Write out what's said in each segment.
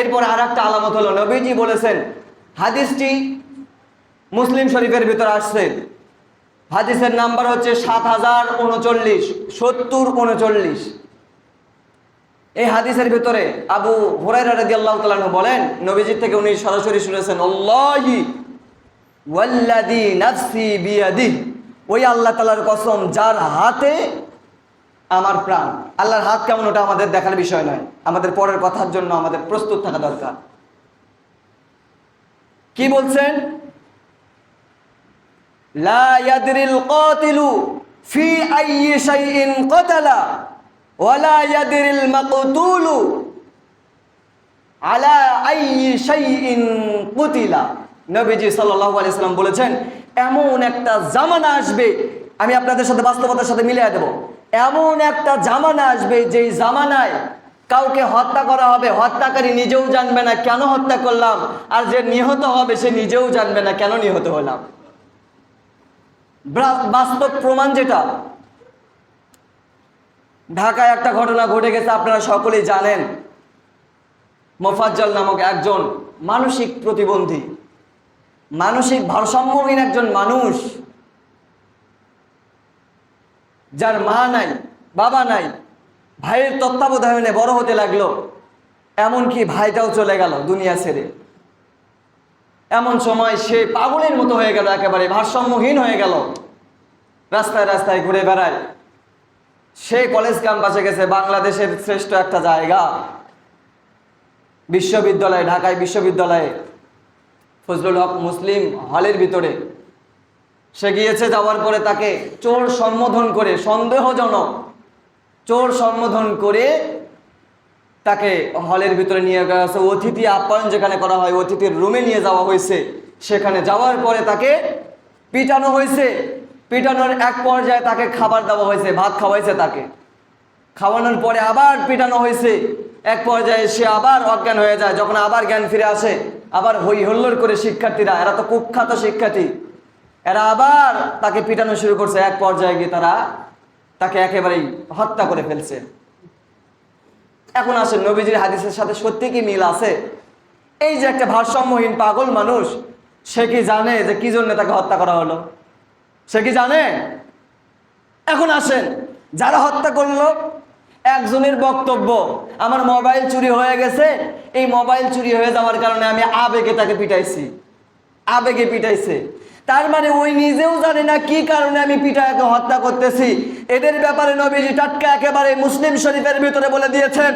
এরপর আর একটা আলামত হলো, নবীজি বলেছেন, হাদিসটি মুসলিম শরীফের ভিতর আসছে। হাদিসের নাম্বার হচ্ছে সাত হাজার উনচল্লিশ, সত্তর উনচল্লিশ। এই হাদিসের ভিতরে আবু হুরাইরা রাদিয়াল্লাহু তাআলা আনহু বলেন, নবীজির থেকে উনি সরাসরি শুনেছেন, আল্লাহি বিয়াদিহি। ওই আল্লাহ তাআলার কসম, যার হাতে আমার প্রাণ। আল্লাহর হাত কেমন ওটা আমাদের দেখার বিষয় নয়। আমাদের পরের কথার জন্য আমাদের প্রস্তুত থাকা দরকার। কি বলছেন? নবীজি বলেছেন, এমন একটা জামানা আসবে, আমি আপনাদের সাথে বাস্তবতার সাথে মিলিয়ে দেব। এমন একটা জামানা আসবে যেই জামানায় কাউকে হত্যা করা হবে। হত্যাকারী নিজেও জানবে না কেন হত্যা করলাম। আর যে নিহত হবে, সে নিজেও জানবে না কেন নিহত হলাম। বাস্তব প্রমাণ যেটা, ঢাকায় একটা ঘটনা ঘটে গেছে, আপনারা সকলেই জানেন। মোফাজ্জল নামক একজন মানসিক প্রতিবন্ধী, মানসিক ভারসাম্যহীন একজন মানুষ যার মা নাই, বাবা নাই, ভাইয়ের তত্ত্বাবধানে বড় হতে লাগল, এমনকি ভাইটাও চলে গেল দুনিয়া ছেড়ে। এমন সময় সে পাগলের মতো হয়ে গেল, একেবারে ভারসাম্যহীন হয়ে গেল। রাস্তায় রাস্তায় ঘুরে বেড়ায়। সে কলেজ ক্যাম্পাসে গেছে, বাংলাদেশের শ্রেষ্ঠ একটা জায়গা। বিশ্ববিদ্যালয়ে, ঢাকায় বিশ্ববিদ্যালয়ে। ফজলুল হক মুসলিম হলের ভিতরে। সে গিয়েছে যাওয়ার পরে তাকে চোর সম্বোধন করে, সন্দেহজনক চোর সম্বোধন করে তাকে হলের ভিতরে নিয়ে গেছে অতিথি আপ্যায়ন যেখানে করা হয়, অতিথির রুমে নিয়ে যাওয়া হয়েছে। সেখানে যাওয়ার পরে তাকে পিটানো হয়েছে। পিটানোর এক পর্যায়ে তাকে খাবার দেওয়া হয়েছে, ভাত খাওয়াইছে তাকে। খাওয়ানোর পরে আবার পিটানো হয়েছে। এক পর্যায়ে সে আবার অজ্ঞান হয়ে যায়। যখন আবার জ্ঞান ফিরে আসে, আবার হই হল্লোর করে শিক্ষার্থীরা, এরা তো কুখ্যাত শিক্ষার্থী এরা আবার তাকে পিটানো শুরু করছে। এক পর্যায়ে গিয়ে তারা তাকে একেবারেই হত্যা করে ফেলছে। এখন আসে নবীজির হাদিসের সাথে সত্যি কি মিল আছে? এই যে একটা ভারসাম্যহীন পাগল মানুষ, সে কি জানে যে কি জন্য তাকে হত্যা করা হলো? সে কি জানে? এখন আসেন, যারা হত্যা করল, একজনের বক্তব্য, আমার মোবাইল চুরি হয়ে গেছে, এই মোবাইল চুরি হয়ে যাওয়ার কারণে আমি আবেগে তাকে পিটাইছি। আবেগে পিটাইছে। তার মানে ওই নিজেও জানে না কি কারণে আমি পিটাকে হত্যা করতেছি। এদের ব্যাপারে নবীজি টাটকা একেবারে মুসলিম শরীফের ভিতরে বলে দিয়েছেন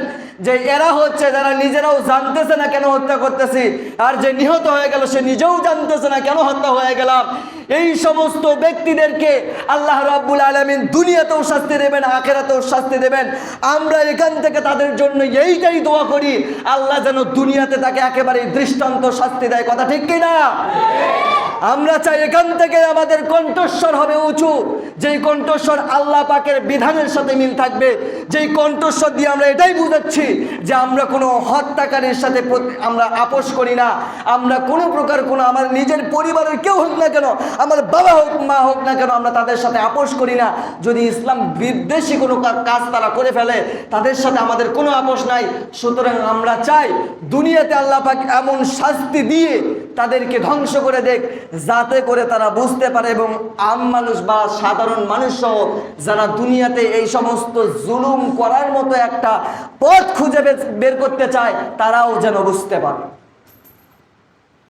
যে এরা হচ্ছে যারা নিজেরাও জানতেছে না কেন হত্যা করতেছি, আর যে নিহত হয়ে গেল সে নিজেও জানতেছে না কেন হত্যা হয়ে গেলাম। এই সমস্ত ব্যক্তিদেরকে আল্লাহ রাব্বুল আলমিন দুনিয়াতেও শাস্তি দেবেন, আখেরাতেও শাস্তি দেবেন। আমরা এখান থেকে তাদের জন্য এইটাই দোয়া করি, আল্লাহ যেন দুনিয়াতে তাকে একেবারে দৃষ্টান্ত শাস্তি দেয়। কথা ঠিক কিনা? আমরা চাই এখান থেকে আমাদের কণ্ঠস্বর হবে উঁচু। যেই কণ্ঠস্বর আল্লাহ পাকের বিধানের সাথে মিল থাকবে, যেই কণ্ঠস্বর দিয়ে আমরা এটাই বুঝাচ্ছি যে আমরা কোনো হত্যাকারীর সাথে আমরা আপোষ করি না। আমরা কোনো প্রকার কোনো আমার নিজের পরিবারের কেউ হোক না কেন, আমার বাবা হোক, মা হোক না কেন আমরা তাদের সাথে আপোষ করি না। যদি ইসলাম বিদ্বেষী কোনো কাজ তারা করে ফেলে, তাদের সাথে আমাদের কোনো আপোষ নাই। সুতরাং আমরা চাই দুনিয়াতে আল্লাহ পাক এমন শাস্তি দিয়ে তাদেরকে ধ্বংস করে দেখ, যাতে করে তারা বুঝতে পারে এবং আম মানুষ বা সাধারণ মানুষ সহ যারা দুনিয়াতে এই সমস্ত জুলুম করার মতো একটা পথ খুঁজে বের করতে চায়, তারাও যেন বুঝতে পারে।